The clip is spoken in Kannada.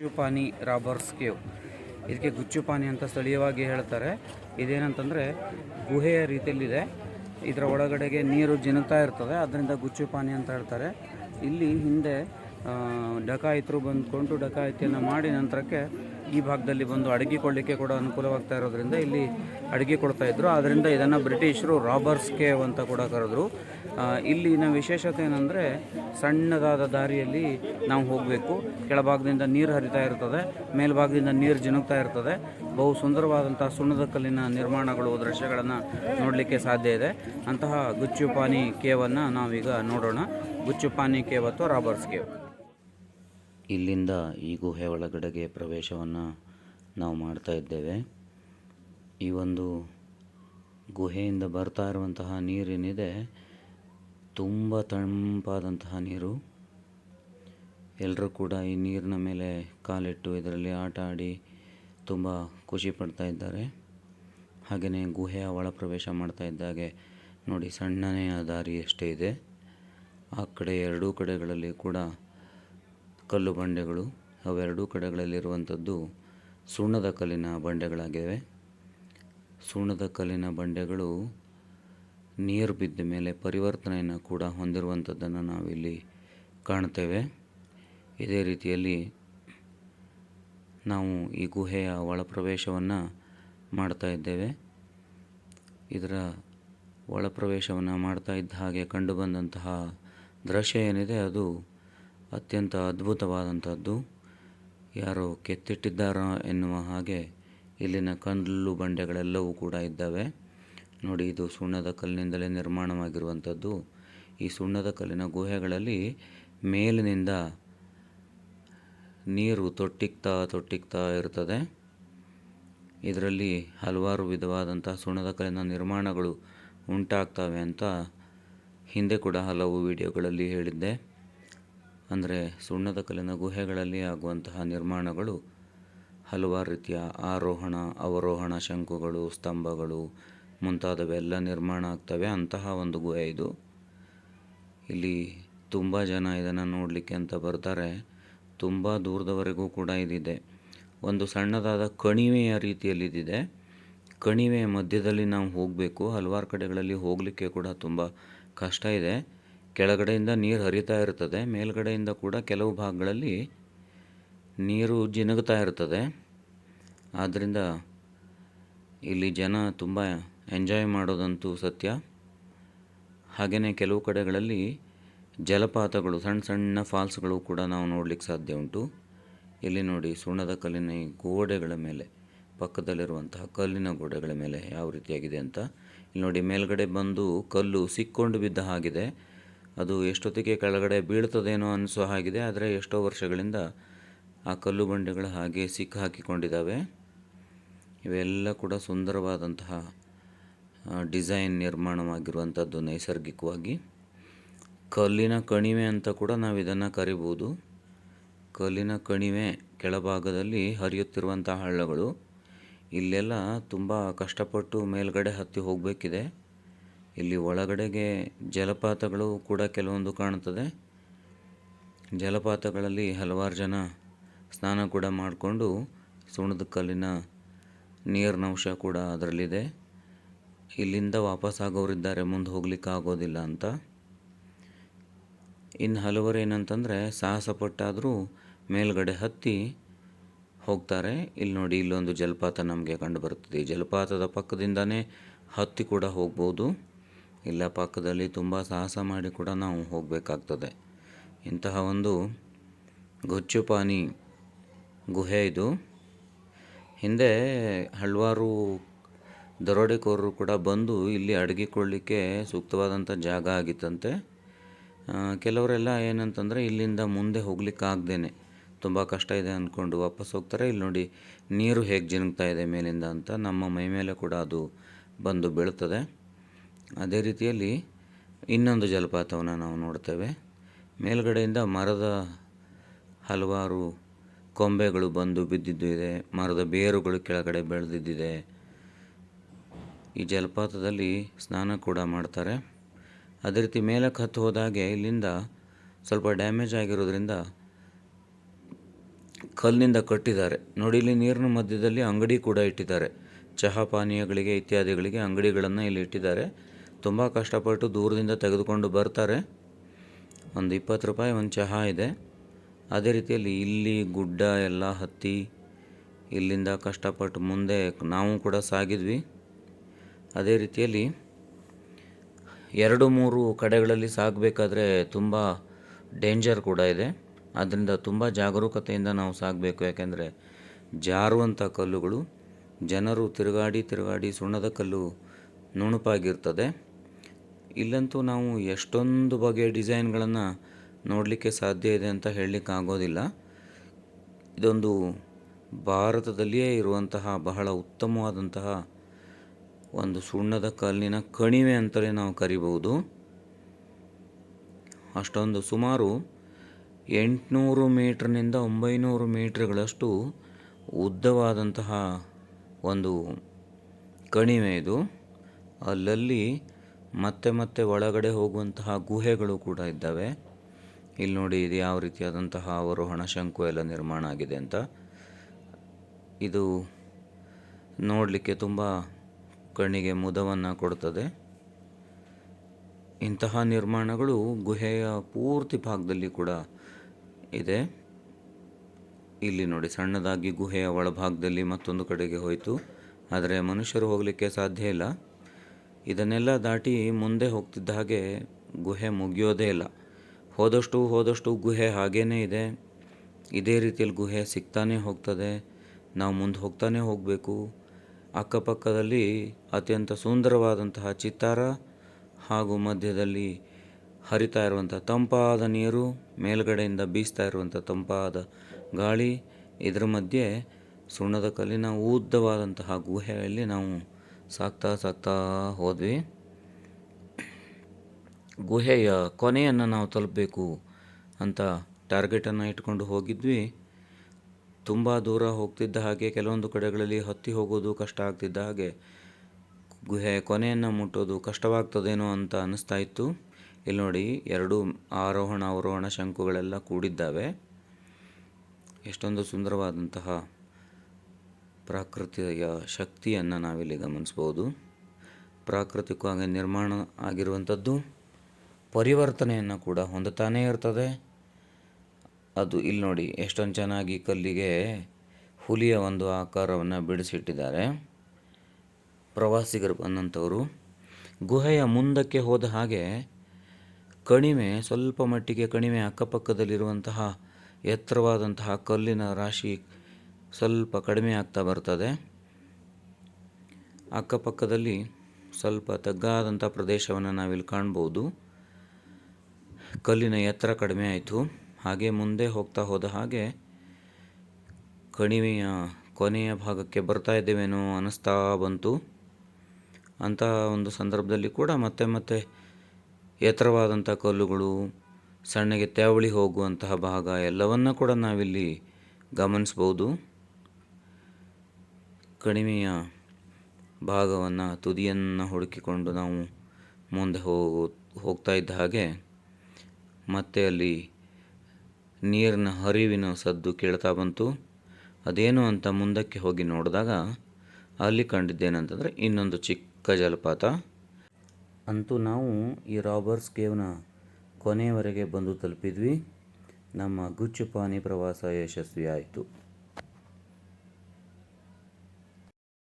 ಗುಚ್ಚುಪಾನಿ ರಾಬರ್ಸ್ ಕೇವ್. ಇದಕ್ಕೆ ಗುಚ್ಚುಪಾನಿ ಅಂತ ಸ್ಥಳೀಯವಾಗಿ ಹೇಳ್ತಾರೆ. ಇದೇನಂತಂದರೆ ಗುಹೆಯ ರೀತಿಯಲ್ಲಿದೆ. ಇದರ ಒಳಗಡೆಗೆ ನೀರು ಜಿನುಗ್ತಾ ಇರ್ತದೆ. ಅದರಿಂದ ಗುಚ್ಚುಪಾನಿ ಅಂತ ಹೇಳ್ತಾರೆ. ಇಲ್ಲಿ ಹಿಂದೆ ಡಕಾಯಿತರು ಬಂದ್ಕೊಂಡು ಡಕಾಯಿತಿಯನ್ನು ಮಾಡಿ ನಂತರಕ್ಕೆ ಈ ಭಾಗದಲ್ಲಿ ಬಂದು ಅಡುಗೆ ಕೊಡಲಿಕ್ಕೆ ಕೂಡ ಅನುಕೂಲವಾಗ್ತಾ ಇರೋದ್ರಿಂದ ಇಲ್ಲಿ ಅಡುಗೆ ಕೊಡ್ತಾಯಿದ್ರು ಆದ್ದರಿಂದ ಇದನ್ನು ಬ್ರಿಟಿಷರು ರಾಬರ್ಸ್ ಕೇವ್ ಅಂತ ಕೂಡ ಕರೆದ್ರು. ಇಲ್ಲಿನ ವಿಶೇಷತೆ ಏನಂದರೆ ಸಣ್ಣದಾದ ದಾರಿಯಲ್ಲಿ ನಾವು ಹೋಗಬೇಕು. ಕೆಳಭಾಗದಿಂದ ನೀರು ಹರಿತಾ ಇರ್ತದೆ, ಮೇಲ್ಭಾಗದಿಂದ ನೀರು ಜಿನುಗ್ತಾ ಇರ್ತದೆ. ಬಹು ಸುಂದರವಾದಂಥ ಸುಣ್ಣದ ಕಲ್ಲಿನ ನಿರ್ಮಾಣಗಳು ದೃಶ್ಯಗಳನ್ನು ನೋಡಲಿಕ್ಕೆ ಸಾಧ್ಯ ಇದೆ. ಅಂತಹ ಗುಚ್ಚುಪಾನಿ ಕೇವನ್ನು ನಾವೀಗ ನೋಡೋಣ. ಗುಚ್ಚುಪಾನಿ ಕೇವ್ ಅಥವಾ ರಾಬರ್ಸ್ ಕೇವ್. ಇಲ್ಲಿಂದ ಈ ಗುಹೆ ಒಳಗಡೆಗೆ ಪ್ರವೇಶವನ್ನು ನಾವು ಮಾಡ್ತಾ ಇದ್ದೇವೆ. ಈ ಒಂದು ಗುಹೆಯಿಂದ ಬರ್ತಾ ಇರುವಂತಹ ನೀರೇನಿದೆ. ತುಂಬ ತಂಪಾದಂತಹ ನೀರು. ಎಲ್ಲರೂ ಕೂಡ ಈ ನೀರಿನ ಮೇಲೆ ಕಾಲಿಟ್ಟು ಇದರಲ್ಲಿ ಆಟ ಆಡಿ ತುಂಬ ಖುಷಿ ಪಡ್ತಾ ಇದ್ದಾರೆ. ಹಾಗೆಯೇ ಗುಹೆಯ ಒಳ ಪ್ರವೇಶ ಮಾಡ್ತಾ ಇದ್ದಾಗೆ ನೋಡಿ ಸಣ್ಣನೆಯ ದಾರಿ ಅಷ್ಟೇ ಇದೆ. ಆ ಕಡೆ ಎರಡೂ ಕಡೆಗಳಲ್ಲಿ ಕೂಡ ಕಲ್ಲು ಬಂಡೆಗಳು. ಅವೆರಡೂ ಕಡೆಗಳಲ್ಲಿರುವಂಥದ್ದು ಸುಣ್ಣದ ಕಲ್ಲಿನ ಬಂಡೆಗಳಾಗಿವೆ. ಸುಣ್ಣದ ಕಲ್ಲಿನ ಬಂಡೆಗಳು ನೀರು ಬಿದ್ದ ಮೇಲೆ ಪರಿವರ್ತನೆಯನ್ನು ಕೂಡ ಹೊಂದಿರುವಂಥದ್ದನ್ನು ನಾವಿಲ್ಲಿ ಕಾಣ್ತೇವೆ. ಇದೇ ರೀತಿಯಲ್ಲಿ ನಾವು ಈ ಗುಹೆಯ ಒಳಪ್ರವೇಶವನ್ನು ಮಾಡ್ತಾ ಇದ್ದೇವೆ. ಇದರ ಒಳಪ್ರವೇಶವನ್ನು ಮಾಡ್ತಾ ಇದ್ದ ಹಾಗೆ ಕಂಡುಬಂದಂತಹ ದೃಶ್ಯ ಏನಿದೆ ಅದು ಅತ್ಯಂತ ಅದ್ಭುತವಾದಂಥದ್ದು. ಯಾರೋ ಕೆತ್ತಿಟ್ಟಿದ್ದಾರೋ ಎನ್ನುವ ಹಾಗೆ ಇಲ್ಲಿನ ಕಲ್ಲು ಬಂಡೆಗಳೆಲ್ಲವೂ ಕೂಡ ಇದ್ದಾವೆ. ನೋಡಿ, ಇದು ಸುಣ್ಣದ ಕಲ್ಲಿನಿಂದಲೇ ನಿರ್ಮಾಣವಾಗಿರುವಂಥದ್ದು. ಈ ಸುಣ್ಣದ ಕಲ್ಲಿನ ಗುಹೆಗಳಲ್ಲಿ ಮೇಲಿನಿಂದ ನೀರು ತೊಟ್ಟಿಕ್ತಾ ತೊಟ್ಟಿಕ್ತಾ ಇರ್ತದೆ ಇದರಲ್ಲಿ ಹಲವಾರು ವಿಧವಾದಂಥ ಸುಣ್ಣದ ಕಲ್ಲಿನ ನಿರ್ಮಾಣಗಳು ಉಂಟಾಗ್ತವೆ ಅಂತ ಹಿಂದೆ ಕೂಡ ಹಲವು ವಿಡಿಯೋಗಳಲ್ಲಿ ಹೇಳಿದ್ದೆ. ಅಂದರೆ ಸುಣ್ಣದ ಕಲ್ಲಿನ ಗುಹೆಗಳಲ್ಲಿ ಆಗುವಂತಹ ನಿರ್ಮಾಣಗಳು ಹಲವಾರು ರೀತಿಯ ಆರೋಹಣ, ಅವರೋಹಣ ಶಂಕುಗಳು, ಸ್ತಂಭಗಳು ಮುಂತಾದವೆಲ್ಲ ನಿರ್ಮಾಣ ಆಗ್ತವೆ. ಅಂತಹ ಒಂದು ಗುಹೆ ಇದು. ಇಲ್ಲಿ ತುಂಬ ಜನ ಇದನ್ನು ನೋಡಲಿಕ್ಕೆ ಅಂತ ಬರ್ತಾರೆ. ತುಂಬ ದೂರದವರೆಗೂ ಕೂಡ ಇದಿದೆ. ಒಂದು ಸಣ್ಣದಾದ ಕಣಿವೆಯ ರೀತಿಯಲ್ಲಿ ಇದಿದೆ ಕಣಿವೆಯ ಮಧ್ಯದಲ್ಲಿ ನಾವು ಹೋಗಬೇಕು. ಹಲವಾರು ಕಡೆಗಳಲ್ಲಿ ಹೋಗಲಿಕ್ಕೆ ಕೂಡ ತುಂಬ ಕಷ್ಟ ಇದೆ. ಕೆಳಗಡೆಯಿಂದ ನೀರು ಹರಿತಾ ಇರ್ತದೆ. ಮೇಲ್ಗಡೆಯಿಂದ ಕೂಡ ಕೆಲವು ಭಾಗಗಳಲ್ಲಿ ನೀರು ಜಿನುಗ್ತಾ ಇರ್ತದೆ. ಆದ್ದರಿಂದ ಇಲ್ಲಿ ಜನ ತುಂಬ ಎಂಜಾಯ್ ಮಾಡೋದಂತೂ ಸತ್ಯ. ಹಾಗೆಯೇ ಕೆಲವು ಕಡೆಗಳಲ್ಲಿ ಜಲಪಾತಗಳು, ಸಣ್ಣ ಸಣ್ಣ ಫಾಲ್ಸ್ಗಳು ಕೂಡ ನಾವು ನೋಡಲಿಕ್ಕೆ ಸಾಧ್ಯ ಉಂಟು. ಇಲ್ಲಿ ನೋಡಿ ಸುಣ್ಣದ ಕಲ್ಲಿನ ಗೋಡೆಗಳ ಮೇಲೆ, ಪಕ್ಕದಲ್ಲಿರುವಂತಹ ಕಲ್ಲಿನ ಗೋಡೆಗಳ ಮೇಲೆ ಯಾವ ರೀತಿಯಾಗಿದೆ ಅಂತ. ಇಲ್ಲಿ ನೋಡಿ ಮೇಲ್ಗಡೆ ಬಂದು ಕಲ್ಲು ಸಿಕ್ಕೊಂಡು ಬಿದ್ದ ಹಾಗಿದೆ. ಅದು ಎಷ್ಟೊತ್ತಿಗೆ ಕೆಳಗಡೆ ಬೀಳ್ತದೇನೋ ಅನಿಸೋ ಹಾಗಿದೆ, ಆದರೆ ಎಷ್ಟೋ ವರ್ಷಗಳಿಂದ ಆ ಕಲ್ಲು ಬಂಡೆಗಳು ಹಾಗೆ ಸಿಕ್ಕಿ ಹಾಕಿಕೊಂಡಿದ್ದಾವೆ ಇವೆಲ್ಲ ಕೂಡ ಸುಂದರವಾದಂತಹ ಡಿಸೈನ್ ನಿರ್ಮಾಣವಾಗಿರುವಂಥದ್ದು ನೈಸರ್ಗಿಕವಾಗಿ. ಕಲ್ಲಿನ ಕಣಿವೆ ಅಂತ ಕೂಡ ನಾವು ಇದನ್ನು ಕರಿಬೋದು. ಕಲ್ಲಿನ ಕಣಿವೆ ಕೆಳಭಾಗದಲ್ಲಿ ಹರಿಯುತ್ತಿರುವಂಥ ಹಳ್ಳಗಳು. ಇಲ್ಲೆಲ್ಲ ತುಂಬ ಕಷ್ಟಪಟ್ಟು ಮೇಲ್ಗಡೆ ಹತ್ತಿ ಹೋಗಬೇಕಿದೆ. ಇಲ್ಲಿ ಒಳಗಡೆಗೆ ಜಲಪಾತಗಳು ಕೂಡ ಕೆಲವೊಂದು ಕಾಣುತ್ತದೆ ಜಲಪಾತಗಳಲ್ಲಿ ಹಲವಾರು ಜನ ಸ್ನಾನ ಕೂಡ ಮಾಡಿಕೊಂಡು ಸುಣದ ಕಲ್ಲಿನ ನೀರಿನ ಅಂಶ ಕೂಡ ಅದರಲ್ಲಿದೆ. ಇಲ್ಲಿಂದ ವಾಪಸ್ ಆಗೋರಿದ್ದಾರೆ, ಮುಂದೆ ಹೋಗ್ಲಿಕ್ಕೆ ಆಗೋದಿಲ್ಲ ಅಂತ. ಇನ್ನು ಹಲವರು ಏನಂತಂದರೆ ಸಾಹಸ ಪಟ್ಟಾದರೂ ಮೇಲ್ಗಡೆ ಹತ್ತಿ ಹೋಗ್ತಾರೆ. ಇಲ್ಲಿ ನೋಡಿ, ಇಲ್ಲೊಂದು ಜಲಪಾತ ನಮಗೆ ಕಂಡು ಬರ್ತದೆ ಜಲಪಾತದ ಪಕ್ಕದಿಂದನೇ ಹತ್ತಿ ಕೂಡ ಹೋಗ್ಬೋದು. ಇಲ್ಲ, ಪಕ್ಕದಲ್ಲಿ ತುಂಬ ಸಾಹಸ ಮಾಡಿ ಕೂಡ ನಾವು ಹೋಗಬೇಕಾಗ್ತದೆ. ಇಂತಹ ಒಂದು ಗೊಚ್ಚುಪಾನಿ ಗುಹೆ ಇದು. ಹಿಂದೆ ಹಲವಾರು ದರೋಡೆಕೋರರು ಕೂಡ ಬಂದು ಇಲ್ಲಿ ಅಡಗಿಕೊಳ್ಳಿಕ್ಕೆ ಸೂಕ್ತವಾದಂಥ ಜಾಗ ಆಗಿತ್ತಂತೆ. ಕೆಲವರೆಲ್ಲ ಏನಂತಂದರೆ ಇಲ್ಲಿಂದ ಮುಂದೆ ಹೋಗ್ಲಿಕ್ಕಾಗ್ದೇನೆ. ತುಂಬ ಕಷ್ಟ ಇದೆ ಅಂದ್ಕೊಂಡು ವಾಪಸ್ ಹೋಗ್ತಾರೆ. ಇಲ್ಲಿ ನೋಡಿ ನೀರು ಹೇಗೆ ಜಿನುಗ್ತಾ ಇದೆ ಮೇಲಿಂದ ಅಂತ ನಮ್ಮ ಮೈ ಮೇಲೆ ಕೂಡ ಅದು ಬಂದು ಬೀಳ್ತದೆ. ಅದೇ ರೀತಿಯಲ್ಲಿ ಇನ್ನೊಂದು ಜಲಪಾತವನ್ನು ನಾವು ನೋಡ್ತೇವೆ. ಮೇಲ್ಗಡೆಯಿಂದ ಮರದ ಹಲವಾರು ಕೊಂಬೆಗಳು ಬಂದು ಬಿದ್ದಿದ್ದು ಇದೆ. ಮರದ ಬೇರುಗಳು ಕೆಳಗಡೆ ಬೆಳೆದಿದ್ದಿದೆ. ಈ ಜಲಪಾತದಲ್ಲಿ ಸ್ನಾನ ಕೂಡ ಮಾಡ್ತಾರೆ. ಅದೇ ರೀತಿ ಮೇಲಕ್ಕೆ ಹತ್ತು ಹೋದಾಗೆ ಇಲ್ಲಿಂದ ಸ್ವಲ್ಪ ಡ್ಯಾಮೇಜ್ ಆಗಿರೋದ್ರಿಂದ ಕಲ್ಲಿನಿಂದ ಕಟ್ಟಿದ್ದಾರೆ. ನೋಡಿ, ಇಲ್ಲಿ ನೀರಿನ ಮಧ್ಯದಲ್ಲಿ ಅಂಗಡಿ ಕೂಡ ಇಟ್ಟಿದ್ದಾರೆ. ಚಹಾ ಪಾನೀಯಗಳಿಗೆ ಇತ್ಯಾದಿಗಳಿಗೆ ಅಂಗಡಿಗಳನ್ನು ಇಲ್ಲಿ ಇಟ್ಟಿದ್ದಾರೆ. ತುಂಬ ಕಷ್ಟಪಟ್ಟು ದೂರದಿಂದ ತೆಗೆದುಕೊಂಡು ಬರ್ತಾರೆ. ಒಂದು ಇಪ್ಪತ್ತು ರೂಪಾಯಿ ಒಂದು ಚಹಾ ಇದೆ. ಅದೇ ರೀತಿಯಲ್ಲಿ ಇಲ್ಲಿ ಗುಡ್ಡ, ಎಲ್ಲ ಹತ್ತಿ, ಇಲ್ಲಿಂದ ಕಷ್ಟಪಟ್ಟು ಮುಂದೆ ನಾವು ಕೂಡ ಸಾಗಿದ್ವಿ. ಅದೇ ರೀತಿಯಲ್ಲಿ ಎರಡು ಮೂರು ಕಡೆಗಳಲ್ಲಿ ಸಾಗಬೇಕಾದ್ರೆ ತುಂಬ ಡೇಂಜರ್ ಕೂಡ ಇದೆ. ಆದ್ದರಿಂದ ತುಂಬ ಜಾಗರೂಕತೆಯಿಂದ ನಾವು ಸಾಗಬೇಕು. ಯಾಕೆಂದರೆ ಜಾರುವಂಥ ಕಲ್ಲುಗಳು ಜನರು ತಿರುಗಾಡಿ ತಿರುಗಾಡಿ ಸುಣ್ಣದ ಕಲ್ಲು ನುಣುಪಾಗಿರ್ತದೆ. ಇಲ್ಲಂತೂ ನಾವು ಎಷ್ಟೊಂದು ಬಗೆಯ ಡಿಸೈನ್ಗಳನ್ನು ನೋಡಲಿಕ್ಕೆ ಸಾಧ್ಯ ಇದೆ ಅಂತ ಹೇಳಲಿಕ್ಕೆ ಆಗೋದಿಲ್ಲ. ಇದೊಂದು ಭಾರತದಲ್ಲಿಯೇ ಇರುವಂತಹ ಬಹಳ ಉತ್ತಮವಾದಂತಹ ಒಂದು ಸುಣ್ಣದ ಕಲ್ಲಿನ ಕಣಿವೆ ಅಂತಲೇ ನಾವು ಕರಿಬಹುದು. ಅಷ್ಟೊಂದು ಸುಮಾರು ಎಂಟುನೂರು ಮೀಟ್ರ್ನಿಂದ ಒಂಬೈನೂರು ಮೀಟ್ರ್ಗಳಷ್ಟು ಉದ್ದವಾದಂತಹ ಒಂದು ಕಣಿವೆ ಇದು. ಅಲ್ಲಲ್ಲಿ ಮತ್ತೆ ಮತ್ತೆ ಒಳಗಡೆ ಹೋಗುವಂತಹ ಗುಹೆಗಳು ಕೂಡ ಇದ್ದಾವೆ. ಇಲ್ಲಿ ನೋಡಿ ಇದು ಯಾವ ರೀತಿಯಾದಂತಹ ಅವರು ಶಂಕು ಎಲ್ಲ ನಿರ್ಮಾಣ ಆಗಿದೆ ಅಂತ. ಇದು ನೋಡಲಿಕ್ಕೆ ತುಂಬ ಕಣ್ಣಿಗೆ ಮುದವನ್ನು ಕೊಡ್ತದೆ. ಇಂತಹ ನಿರ್ಮಾಣಗಳು ಗುಹೆಯ ಪೂರ್ತಿ ಭಾಗದಲ್ಲಿ ಕೂಡ ಇದೆ. ಇಲ್ಲಿ ನೋಡಿ, ಸಣ್ಣದಾಗಿ ಗುಹೆಯ ಒಳಭಾಗದಲ್ಲಿ ಮತ್ತೊಂದು ಕಡೆಗೆ ಹೋಯಿತು. ಆದರೆ ಮನುಷ್ಯರು ಹೋಗಲಿಕ್ಕೆ ಸಾಧ್ಯ ಇಲ್ಲ. ಇದನ್ನೆಲ್ಲ ದಾಟಿ ಮುಂದೆ ಹೋಗ್ತಿದ್ದ ಹಾಗೆ ಗುಹೆ ಮುಗಿಯೋದೇ ಇಲ್ಲ. ಹೋದಷ್ಟು ಹೋದಷ್ಟು ಗುಹೆ ಹಾಗೇ ಇದೆ. ಇದೇ ರೀತಿಯಲ್ಲಿ ಗುಹೆ ಸಿಗ್ತಾನೆ ಹೋಗ್ತದೆ. ನಾವು ಮುಂದೆ ಹೋಗ್ತಾನೆ ಹೋಗಬೇಕು. ಅಕ್ಕಪಕ್ಕದಲ್ಲಿ ಅತ್ಯಂತ ಸುಂದರವಾದಂತಹ ಚಿತ್ತಾರ ಹಾಗೂ ಮಧ್ಯದಲ್ಲಿ ಹರಿತಾ ಇರುವಂಥ ತಂಪಾದ ನೀರು, ಮೇಲ್ಗಡೆಯಿಂದ ಬೀಸ್ತಾ ಇರುವಂಥ ತಂಪಾದ ಗಾಳಿ, ಇದರ ಮಧ್ಯೆ ಸುಣ್ಣದ ಕಲ್ಲಿನ ಉದ್ದವಾದಂತಹ ಗುಹೆಯಲ್ಲಿ ನಾವು ಸಾಕ್ತಾ ಸಾಕ್ತಾ ಹೋದ್ವಿ. ಗುಹೆಯ ಕೊನೆಯನ್ನು ನಾವು ತಲುಪಬೇಕು ಅಂತ ಟಾರ್ಗೆಟನ್ನು ಇಟ್ಕೊಂಡು ಹೋಗಿದ್ವಿ. ತುಂಬ ದೂರ ಹೋಗ್ತಿದ್ದ ಹಾಗೆ ಕೆಲವೊಂದು ಕಡೆಗಳಲ್ಲಿ ಹತ್ತಿ ಹೋಗೋದು ಕಷ್ಟ ಆಗ್ತಿದ್ದ ಹಾಗೆ ಗುಹೆ ಕೊನೆಯನ್ನು ಮುಟ್ಟೋದು ಕಷ್ಟವಾಗ್ತದೇನೋ ಅಂತ ಅನ್ನಿಸ್ತಾ ಇತ್ತು. ಇಲ್ಲಿ ನೋಡಿ, ಎರಡು ಆರೋಹಣ ಅವರೋಹಣ ಶಂಕುಗಳೆಲ್ಲ ಕೂಡಿದ್ದಾವೆ. ಎಷ್ಟೊಂದು ಸುಂದರವಾದಂತಹ ಪ್ರಾಕೃತಿಯ ಶಕ್ತಿಯನ್ನು ನಾವಿಲ್ಲಿ ಗಮನಿಸ್ಬೋದು. ಪ್ರಾಕೃತಿಕವಾಗಿ ನಿರ್ಮಾಣ ಆಗಿರುವಂಥದ್ದು ಪರಿವರ್ತನೆಯನ್ನು ಕೂಡ ಹೊಂದುತ್ತಾನೇ ಇರ್ತದೆ. ಅದು ಇಲ್ಲಿ ನೋಡಿ, ಎಷ್ಟೊಂದು ಚೆನ್ನಾಗಿ ಕಲ್ಲಿಗೆ ಹುಲಿಯ ಒಂದು ಆಕಾರವನ್ನು ಬಿಡಿಸಿಟ್ಟಿದ್ದಾರೆ. ಪ್ರವಾಸಿಗರು ಬಂದಂಥವರು. ಗುಹೆಯ ಮುಂದಕ್ಕೆ ಹೋದ ಹಾಗೆ ಕಣಿವೆ, ಸ್ವಲ್ಪ ಮಟ್ಟಿಗೆ ಕಣಿವೆ ಅಕ್ಕಪಕ್ಕದಲ್ಲಿರುವಂತಹ ಎತ್ತರವಾದಂತಹ ಕಲ್ಲಿನ ರಾಶಿ ಸ್ವಲ್ಪ ಕಡಿಮೆ ಆಗ್ತಾ ಬರ್ತದೆ. ಅಕ್ಕಪಕ್ಕದಲ್ಲಿ ಸ್ವಲ್ಪ ತಗ್ಗಾದಂಥ ಪ್ರದೇಶವನ್ನು ನಾವಿಲ್ಲಿ ಕಾಣ್ಬೋದು. ಕಲ್ಲಿನ ಎತ್ತರ ಕಡಿಮೆ ಆಯಿತು. ಹಾಗೆ ಮುಂದೆ ಹೋಗ್ತಾ ಹೋದ ಹಾಗೆ ಕಣಿವೆಯ ಕೊನೆಯ ಭಾಗಕ್ಕೆ ಬರ್ತಾ ಇದ್ದೇವೇನೋ ಅನ್ನಿಸ್ತಾ ಬಂತು. ಅಂಥ ಒಂದು ಸಂದರ್ಭದಲ್ಲಿ ಕೂಡ ಮತ್ತೆ ಮತ್ತೆ ಎತ್ತರವಾದಂಥ ಕಲ್ಲುಗಳು, ಸಣ್ಣಗೆ ತ್ಯಾವಳಿ ಹೋಗುವಂತಹ ಭಾಗ ಎಲ್ಲವನ್ನ ಕೂಡ ನಾವಿಲ್ಲಿ ಗಮನಿಸ್ಬೋದು. ಕಣಿವೆಯ ಭಾಗವನ್ನು, ತುದಿಯನ್ನು ಹುಡುಕಿಕೊಂಡು ನಾವು ಮುಂದೆ ಹೋಗು, ಹೋಗ್ತಾ ಇದ್ದ ಹಾಗೆ ಮತ್ತೆ ಅಲ್ಲಿ ನೀರಿನ ಹರಿವಿನ ಸದ್ದು ಕೇಳ್ತಾ ಬಂತು. ಅದೇನು ಅಂತ ಮುಂದಕ್ಕೆ ಹೋಗಿ ನೋಡಿದಾಗ ಅಲ್ಲಿ ಕಂಡಿದ್ದೇನಂತಂದರೆ ಇನ್ನೊಂದು ಚಿಕ್ಕ ಜಲಪಾತ. ಅಂತೂ ನಾವು ಈ ರಾಬರ್ಸ್ ಕೇವ್ನ ಕೊನೆಯವರೆಗೆ ಬಂದು ತಲುಪಿದ್ವಿ. ನಮ್ಮ ಗುಚ್ಚುಪಾನಿ ಪ್ರವಾಸ ಯಶಸ್ವಿ ಆಯಿತು